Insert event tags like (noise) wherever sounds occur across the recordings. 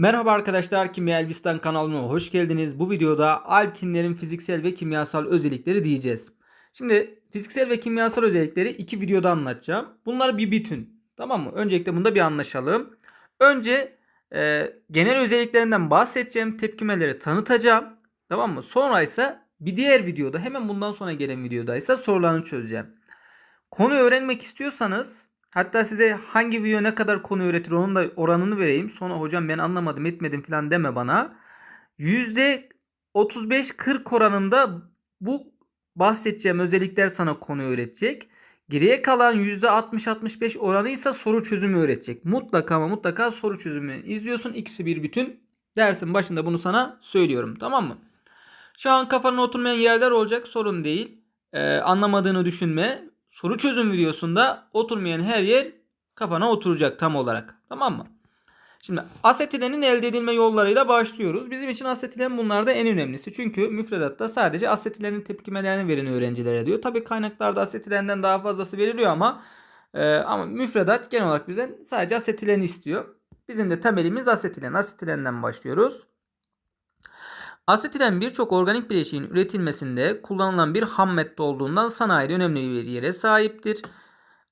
Merhaba arkadaşlar, Kimya Elbistan kanalıma hoş geldiniz. Bu videoda alkinlerin fiziksel ve kimyasal özellikleri diyeceğiz. Şimdi fiziksel ve kimyasal özellikleri iki videoda anlatacağım. Bunlar bir bütün. Tamam mı? Öncelikle bunda bir anlaşalım. Önce e, genel özelliklerinden bahsedeceğim. Tepkimeleri tanıtacağım. Tamam mı? Sonra ise bir diğer videoda hemen bundan sonra gelen videoda ise sorularını çözeceğim. Konu öğrenmek istiyorsanız hatta size hangi video ne kadar konu öğretir onun da oranını vereyim. Sonra hocam ben anlamadım etmedim falan deme bana. %35-40 oranında bu bahsedeceğim özellikler sana konu öğretecek. Geriye kalan %60-65 oranı ise soru çözümü öğretecek. Mutlaka ama mutlaka soru çözümü izliyorsun. İkisi bir bütün. Dersin başında bunu sana söylüyorum. Tamam mı? Şu an kafana oturmayan yerler olacak. Sorun değil. Ee, anlamadığını düşünme. Soru çözüm videosunda oturmayan her yer kafana oturacak tam olarak. Tamam mı? Şimdi asetilenin elde edilme yollarıyla başlıyoruz. Bizim için asetilen bunlarda en önemlisi. Çünkü müfredatta sadece asetilenin tepkimelerini verin öğrencilere diyor. Tabi kaynaklarda asetilenden daha fazlası veriliyor ama e, ama müfredat genel olarak bizden sadece asetileni istiyor. Bizim de temelimiz asetilen. Asetilenden başlıyoruz. Asetilen birçok organik bileşiğin üretilmesinde kullanılan bir ham madde olduğundan sanayide önemli bir yere sahiptir.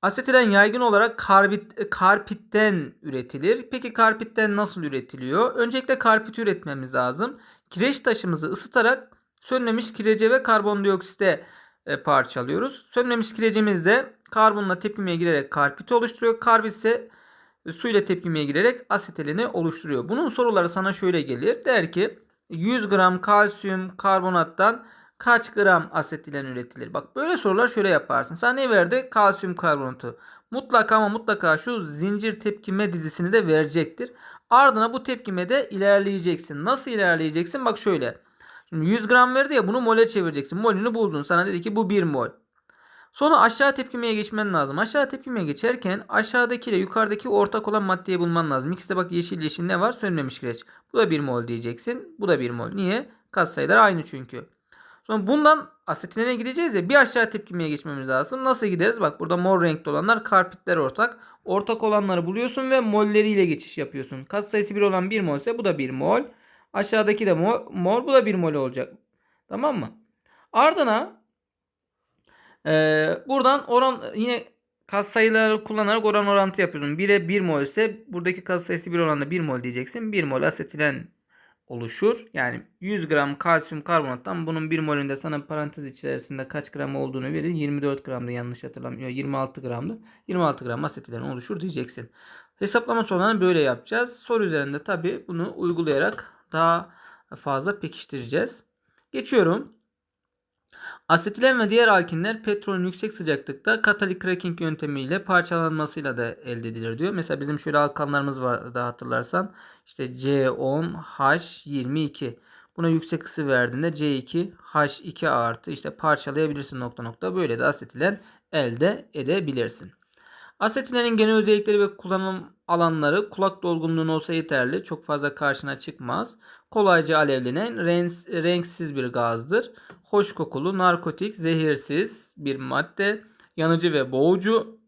Asetilen yaygın olarak karbit, karpitten üretilir. Peki karpitten nasıl üretiliyor? Öncelikle karpit üretmemiz lazım. Kireç taşımızı ısıtarak sönmemiş kirece ve karbondioksite e, parçalıyoruz. Sönmemiş kirecimiz de karbonla tepkimeye girerek karpit oluşturuyor. Karbit ise e, suyla tepkimeye girerek asetileni oluşturuyor. Bunun soruları sana şöyle gelir. Der ki 100 gram kalsiyum karbonattan kaç gram asetilen üretilir? Bak böyle sorular şöyle yaparsın. Sana ne verdi? Kalsiyum karbonatı. Mutlaka ama mutlaka şu zincir tepkime dizisini de verecektir. Ardına bu tepkimede ilerleyeceksin. Nasıl ilerleyeceksin? Bak şöyle. Şimdi 100 gram verdi ya bunu mole çevireceksin. Molünü buldun. Sana dedi ki bu 1 mol. Sonra aşağı tepkimeye geçmen lazım. Aşağı tepkimeye geçerken aşağıdaki ile yukarıdaki ortak olan maddeyi bulman lazım. De bak yeşil yeşil ne var? Sönmemiş kireç. Bu da 1 mol diyeceksin. Bu da 1 mol. Niye? Katsayılar aynı çünkü. Sonra bundan asetilene gideceğiz ya bir aşağı tepkimeye geçmemiz lazım. Nasıl gideriz? Bak burada mor renkli olanlar karpitler ortak. Ortak olanları buluyorsun ve molleriyle geçiş yapıyorsun. Katsayısı 1 olan 1 mol ise bu da 1 mol. Aşağıdaki de mor, mor bu da 1 mol olacak. Tamam mı? Ardına ee, buradan oran yine katsayıları kullanarak oran orantı yapıyorsun. 1'e 1 mol ise buradaki katsayısı 1 oranla 1 mol diyeceksin. 1 mol asetilen oluşur. Yani 100 gram kalsiyum karbonattan bunun 1 molünde sana parantez içerisinde kaç gram olduğunu verir. 24 gramdı yanlış hatırlamıyorum. 26 gramdı. 26 gram asetilen oluşur diyeceksin. Hesaplama sorularını böyle yapacağız. Soru üzerinde tabi bunu uygulayarak daha fazla pekiştireceğiz. Geçiyorum. Asetilen ve diğer alkinler petrolün yüksek sıcaklıkta katalik cracking yöntemiyle parçalanmasıyla da elde edilir diyor. Mesela bizim şöyle alkanlarımız var da hatırlarsan. İşte C10H22. Buna yüksek ısı verdiğinde C2H2 artı işte parçalayabilirsin nokta nokta. Böyle de asetilen elde edebilirsin. Asetilenin genel özellikleri ve kullanım alanları kulak dolgunluğun olsa yeterli. Çok fazla karşına çıkmaz. Kolayca alevlenen renksiz bir gazdır hoş kokulu, narkotik, zehirsiz bir madde, yanıcı ve boğucu,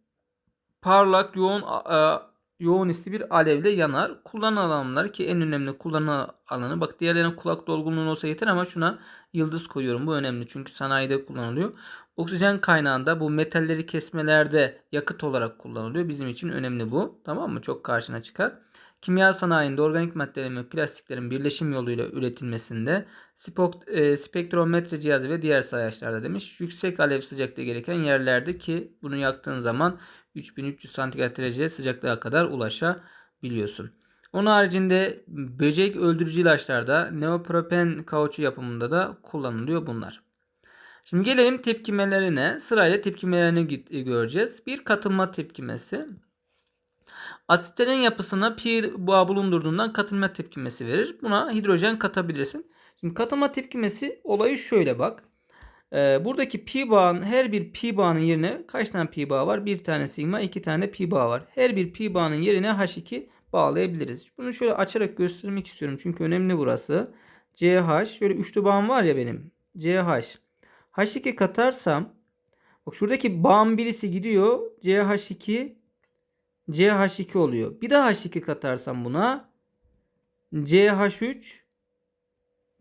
parlak, yoğun e, yoğun hissi bir alevle yanar. Kullanım alanları ki en önemli kullanım alanı. Bak diğerlerine kulak dolgunluğu olsa yeter ama şuna yıldız koyuyorum. Bu önemli çünkü sanayide kullanılıyor. Oksijen kaynağında bu metalleri kesmelerde yakıt olarak kullanılıyor. Bizim için önemli bu. Tamam mı? Çok karşına çıkar. Kimya sanayinde organik maddelerin ve plastiklerin birleşim yoluyla üretilmesinde e, spektrometre cihazı ve diğer sayaçlarda demiş. Yüksek alev sıcaklığı gereken yerlerde ki bunu yaktığın zaman 3300 santigrat derece sıcaklığa kadar ulaşabiliyorsun. Onun haricinde böcek öldürücü ilaçlarda neopropen kauçu yapımında da kullanılıyor bunlar. Şimdi gelelim tepkimelerine. Sırayla tepkimelerini göreceğiz. Bir katılma tepkimesi. Asitlerin yapısına pi bağı bulundurduğundan katılma tepkimesi verir. Buna hidrojen katabilirsin. Şimdi katılma tepkimesi olayı şöyle bak. Ee, buradaki pi bağın her bir pi bağının yerine kaç tane pi bağı var? Bir tane sigma, iki tane pi bağı var. Her bir pi bağının yerine H2 bağlayabiliriz. Bunu şöyle açarak göstermek istiyorum. Çünkü önemli burası. CH şöyle üçlü bağım var ya benim. CH. H2 katarsam bak şuradaki bağım birisi gidiyor. CH2 CH2 oluyor. Bir daha H2 katarsam buna CH3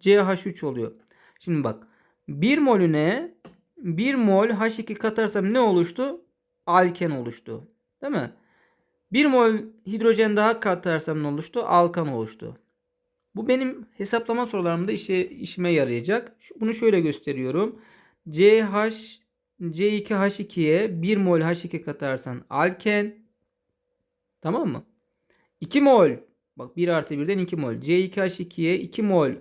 CH3 oluyor. Şimdi bak 1 molüne 1 mol H2 katarsam ne oluştu? Alken oluştu. Değil mi? 1 mol hidrojen daha katarsam ne oluştu? Alkan oluştu. Bu benim hesaplama sorularımda işe, işime yarayacak. Bunu şöyle gösteriyorum. CH C2H2'ye 1 mol H2 katarsan alken. Tamam mı? 2 mol bak 1 artı 1'den 2 mol. C2H2'ye 2 mol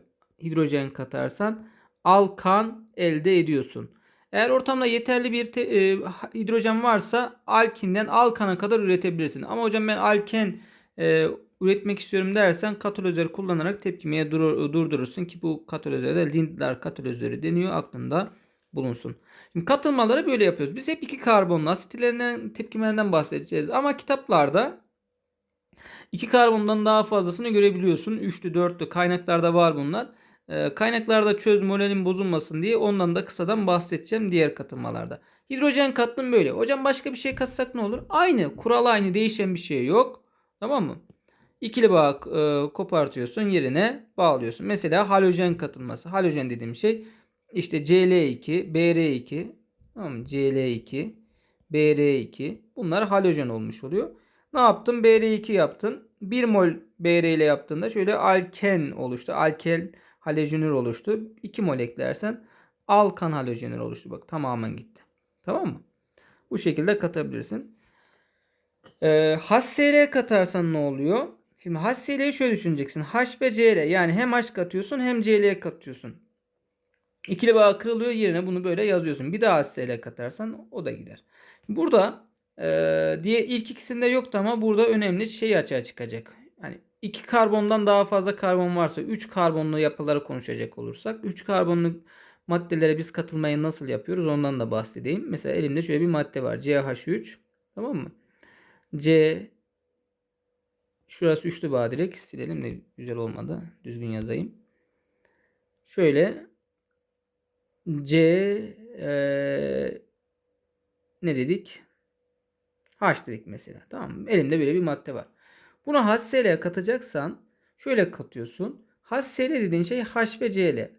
hidrojen katarsan alkan elde ediyorsun. Eğer ortamda yeterli bir te- e, hidrojen varsa alkinden alkana kadar üretebilirsin. Ama hocam ben alken e, üretmek istiyorum dersen katalizör kullanarak tepkimeye durur, durdurursun ki bu katalizöre de Lindlar katalizörü deniyor aklında bulunsun. Şimdi katılmaları böyle yapıyoruz. Biz hep iki karbonlu asitlerinden tepkimelerinden bahsedeceğiz. Ama kitaplarda iki karbondan daha fazlasını görebiliyorsun. Üçlü, dörtlü kaynaklarda var bunlar. Ee, kaynaklarda çöz moralin bozulmasın diye ondan da kısadan bahsedeceğim diğer katılmalarda. Hidrojen kattım böyle. Hocam başka bir şey katsak ne olur? Aynı. Kural aynı. Değişen bir şey yok. Tamam mı? İkili bağ e, kopartıyorsun yerine bağlıyorsun. Mesela halojen katılması. Halojen dediğim şey işte Cl2, Br2, tamam mı? Cl2, Br2 bunlar halojen olmuş oluyor. Ne yaptın? Br2 yaptın. 1 mol Br ile yaptığında şöyle alken oluştu. Alkel halojenür oluştu. 2 mol eklersen alkan halojenür oluştu. Bak tamamen gitti. Tamam mı? Bu şekilde katabilirsin. Ee, HCl katarsan ne oluyor? Şimdi HCl'yi şöyle düşüneceksin. H ve Cl yani hem H katıyorsun hem Cl katıyorsun. İkili bağ kırılıyor yerine bunu böyle yazıyorsun. Bir daha HCl katarsan o da gider. Burada e, diye ilk ikisinde yoktu ama burada önemli şey açığa çıkacak. Hani iki karbondan daha fazla karbon varsa 3 karbonlu yapıları konuşacak olursak 3 karbonlu maddelere biz katılmayı nasıl yapıyoruz ondan da bahsedeyim. Mesela elimde şöyle bir madde var. CH3 tamam mı? C şurası üçlü bağ direkt silelim de güzel olmadı. Düzgün yazayım. Şöyle C eee, ne dedik? H dedik mesela. Tamam mı? Elimde böyle bir madde var. Bunu HCl'ye katacaksan şöyle katıyorsun. HCl dediğin şey H ve Cl.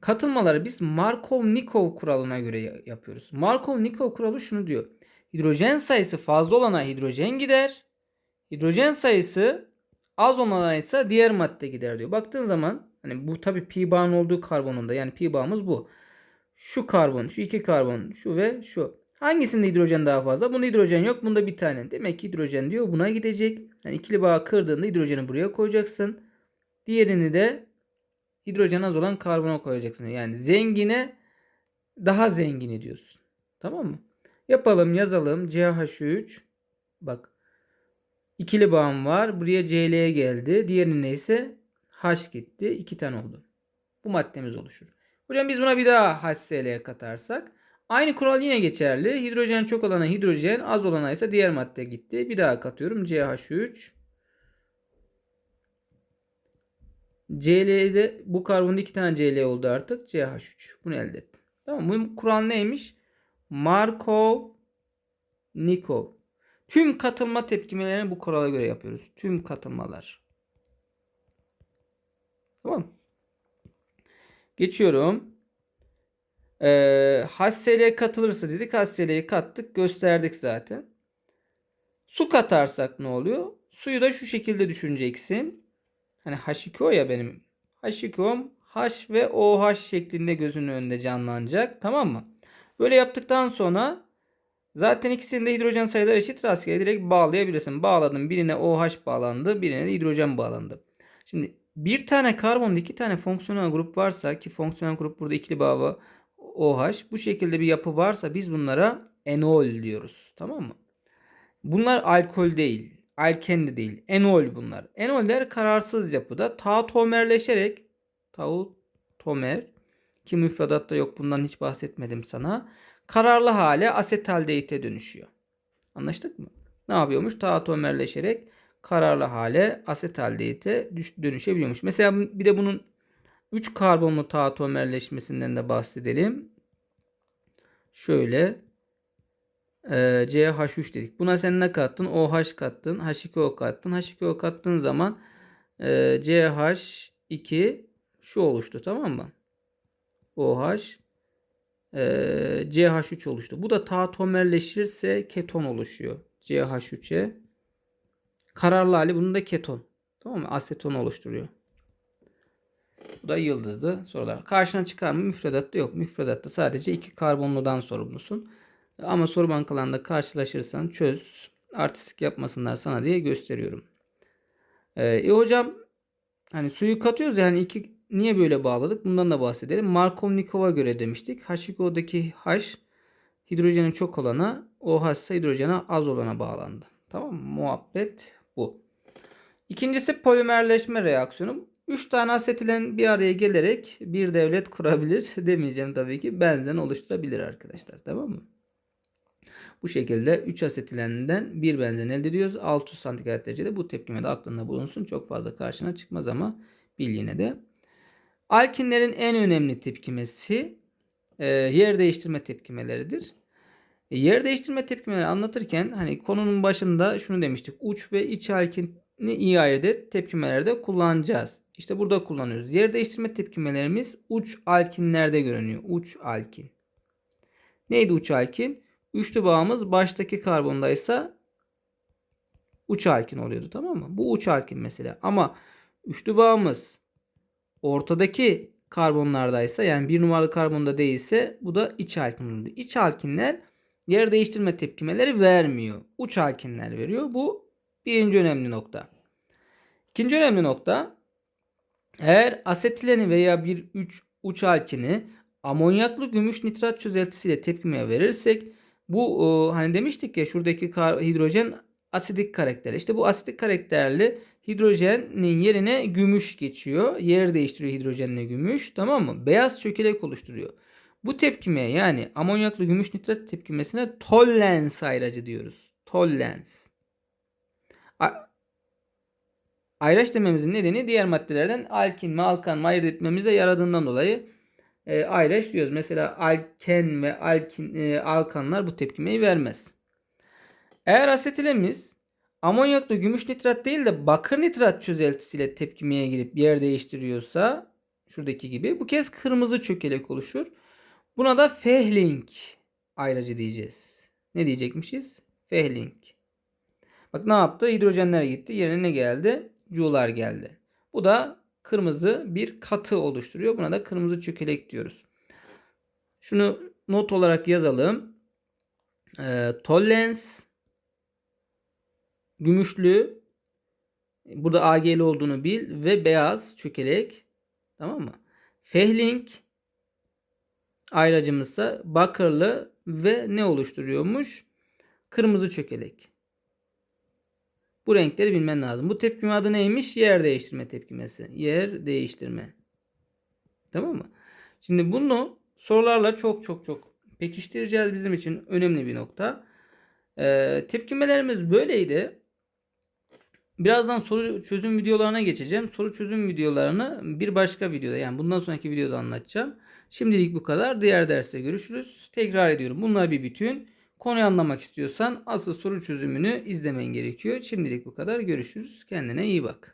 Katılmaları biz Markov-Nikov kuralına göre ya- yapıyoruz. Markov-Nikov kuralı şunu diyor. Hidrojen sayısı fazla olana hidrojen gider. Hidrojen sayısı az olana ise diğer madde gider diyor. Baktığın zaman hani bu tabi pi bağın olduğu karbonunda yani pi bağımız bu. Şu karbon, şu iki karbon, şu ve şu. Hangisinde hidrojen daha fazla? Bunda hidrojen yok. Bunda bir tane. Demek ki hidrojen diyor buna gidecek. Yani ikili bağ kırdığında hidrojeni buraya koyacaksın. Diğerini de hidrojen az olan karbona koyacaksın. Yani zengine daha zengin ediyorsun. Tamam mı? Yapalım yazalım. CH3 bak ikili bağım var. Buraya Cl geldi. Diğerine neyse H gitti. İki tane oldu. Bu maddemiz oluşur. Hocam biz buna bir daha HCl katarsak aynı kural yine geçerli. Hidrojen çok olana hidrojen az olana ise diğer madde gitti. Bir daha katıyorum. CH3 CL'de bu karbonda iki tane Cl oldu artık. CH3. Bunu elde ettim. Tamam? Bu kural neymiş? Markov Nikov. Tüm katılma tepkimelerini bu kurala göre yapıyoruz. Tüm katılmalar. Tamam. Geçiyorum. Ee, HCl katılırsa dedik. HCl'yi kattık. Gösterdik zaten. Su katarsak ne oluyor? Suyu da şu şekilde düşüneceksin. Hani H2O ya benim. H2O'm H ve OH şeklinde gözünün önünde canlanacak. Tamam mı? Böyle yaptıktan sonra zaten ikisinde hidrojen sayıları eşit rastgele direkt bağlayabilirsin. Bağladım. Birine OH bağlandı. Birine de hidrojen bağlandı. Şimdi bir tane karbonda iki tane fonksiyonel grup varsa ki fonksiyonel grup burada ikili bağlı OH bu şekilde bir yapı varsa biz bunlara enol diyoruz. Tamam mı? Bunlar alkol değil. Alken de değil. Enol bunlar. Enoller kararsız yapıda tautomerleşerek tautomer ki müfredatta yok bundan hiç bahsetmedim sana. Kararlı hale asetaldehite dönüşüyor. Anlaştık mı? Ne yapıyormuş? Tautomerleşerek kararlı hale asetaldehite dönüşebiliyormuş. Mesela bir de bunun 3 karbonlu tautomerleşmesinden de bahsedelim. Şöyle ee, CH3 dedik. Buna sen ne kattın? OH kattın. H2O kattın. H2O kattığın zaman e, CH2 şu oluştu tamam mı? OH e, CH3 oluştu. Bu da taatomerleşirse keton oluşuyor. CH3'e kararlı hali bunun da keton. Tamam mı? Aseton oluşturuyor. Bu da yıldızlı sorular. Karşına çıkar mı? Müfredatta yok. Müfredatta sadece iki karbonludan sorumlusun. Ama soru bankalarında karşılaşırsan çöz. Artistik yapmasınlar sana diye gösteriyorum. Ee, e hocam hani suyu katıyoruz yani iki niye böyle bağladık? Bundan da bahsedelim. Markovnikov'a göre demiştik. H2O'daki H hidrojenin çok olana OH ise hidrojene az olana bağlandı. Tamam mı? Muhabbet bu. İkincisi polimerleşme reaksiyonu. 3 tane asetilen bir araya gelerek bir devlet kurabilir. (laughs) Demeyeceğim tabii ki. Benzen oluşturabilir arkadaşlar. Tamam mı? Bu şekilde 3 asetilenden bir benzen elde ediyoruz. 600 santigrat derecede bu tepkime de aklında bulunsun. Çok fazla karşına çıkmaz ama bil yine de. Alkinlerin en önemli tepkimesi e, yer değiştirme tepkimeleridir. E, yer değiştirme tepkimeleri anlatırken hani konunun başında şunu demiştik. Uç ve iç alkini iyi ayırt et tepkimelerde kullanacağız. İşte burada kullanıyoruz. Yer değiştirme tepkimelerimiz uç alkinlerde görünüyor. Uç alkin. Neydi uç alkin? Üçlü bağımız baştaki karbondaysa uç alkin oluyordu tamam mı? Bu uç alkin mesela. Ama üçlü bağımız ortadaki karbonlardaysa yani bir numaralı karbonda değilse bu da iç alkin oluyor. İç alkinler yer değiştirme tepkimeleri vermiyor. Uç alkinler veriyor. Bu birinci önemli nokta. İkinci önemli nokta eğer asetileni veya bir üç uç alkini amonyaklı gümüş nitrat çözeltisiyle tepkimeye verirsek bu e, hani demiştik ya şuradaki hidrojen asidik karakter. İşte bu asidik karakterli hidrojenin yerine gümüş geçiyor. Yer değiştiriyor hidrojenle gümüş. Tamam mı? Beyaz çökelek oluşturuyor. Bu tepkimeye yani amonyaklı gümüş nitrat tepkimesine tollens ayracı diyoruz. Tollens. Ayraç dememizin nedeni diğer maddelerden alkin mi alkan mı ayırt etmemize yaradığından dolayı e, ayraç diyoruz. Mesela alken ve alkin, e, alkanlar bu tepkimeyi vermez. Eğer asetilemiz amonyaklı gümüş nitrat değil de bakır nitrat çözeltisiyle tepkimeye girip yer değiştiriyorsa şuradaki gibi bu kez kırmızı çökelek oluşur. Buna da Fehling ayracı diyeceğiz. Ne diyecekmişiz? Fehling. Bak ne yaptı? Hidrojenler gitti. Yerine ne geldi? Cu'lar geldi. Bu da kırmızı bir katı oluşturuyor. Buna da kırmızı çökelek diyoruz. Şunu not olarak yazalım. E, tollens gümüşlü burada AG'li olduğunu bil ve beyaz çökelek tamam mı? Fehling ayracımızsa bakırlı ve ne oluşturuyormuş? Kırmızı çökelek. Bu renkleri bilmen lazım. Bu tepkime adı neymiş? Yer değiştirme tepkimesi. Yer değiştirme. Tamam mı? Şimdi bunu sorularla çok çok çok pekiştireceğiz. Bizim için önemli bir nokta. Ee, tepkimelerimiz böyleydi. Birazdan soru çözüm videolarına geçeceğim. Soru çözüm videolarını bir başka videoda yani bundan sonraki videoda anlatacağım. Şimdilik bu kadar. Diğer derste görüşürüz. Tekrar ediyorum. Bunlar bir bütün. Konuyu anlamak istiyorsan asıl soru çözümünü izlemen gerekiyor. Şimdilik bu kadar. Görüşürüz. Kendine iyi bak.